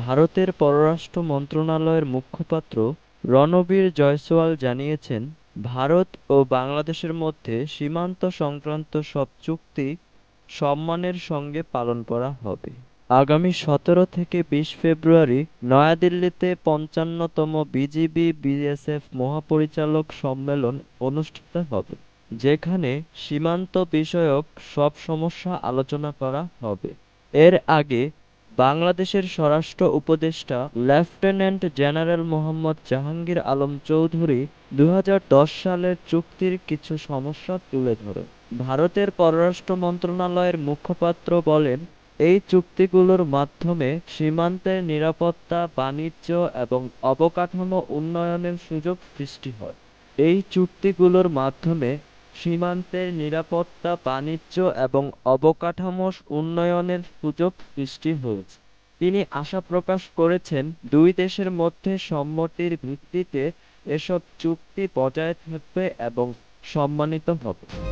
ভারতের পররাষ্ট্র মন্ত্রণালয়ের মুখপাত্র রণবীর জয়সওয়াল জানিয়েছেন, ভারত ও বাংলাদেশের মধ্যে সীমান্ত সংক্রান্ত সব চুক্তি সম্মানের সঙ্গে পালন করা হবে। আগামী সতেরো থেকে বিশ ফেব্রুয়ারি নয়াদিল্লিতে পঞ্চান্নতম বিজিবি বিএসএফ মহাপরিচালক সম্মেলন অনুষ্ঠিত হবে, যেখানে সীমান্ত বিষয়ক সব সমস্যা আলোচনা করা হবে। এর আগে বাংলাদেশের স্বরাষ্ট্র উপদেষ্টা লেফটেন্যান্ট জেনারেল মোহাম্মদ জাহাঙ্গীর আলম চৌধুরী দুহাজার দশ সালের চুক্তির কিছু সমস্যা তুলে ধরে ভারতের পররাষ্ট্র মন্ত্রণালয়ের মুখপাত্র বলেন, এই চুক্তিগুলোর মাধ্যমে সীমান্তের নিরাপত্তা, বাণিজ্য এবং অবকাঠামো উন্নয়নের সুযোগ সৃষ্টি হয়। এই চুক্তিগুলোর মাধ্যমে সীমান্তের নিরাপত্তা, বাণিজ্য এবং অবকাঠামো উন্নয়নের সুযোগ সৃষ্টি হয়েছে। তিনি আশা প্রকাশ করেছেন, দুই দেশের মধ্যে সম্মতির ভিত্তিতে এসব চুক্তি বজায় থাকবে এবং সম্মানিত হবে।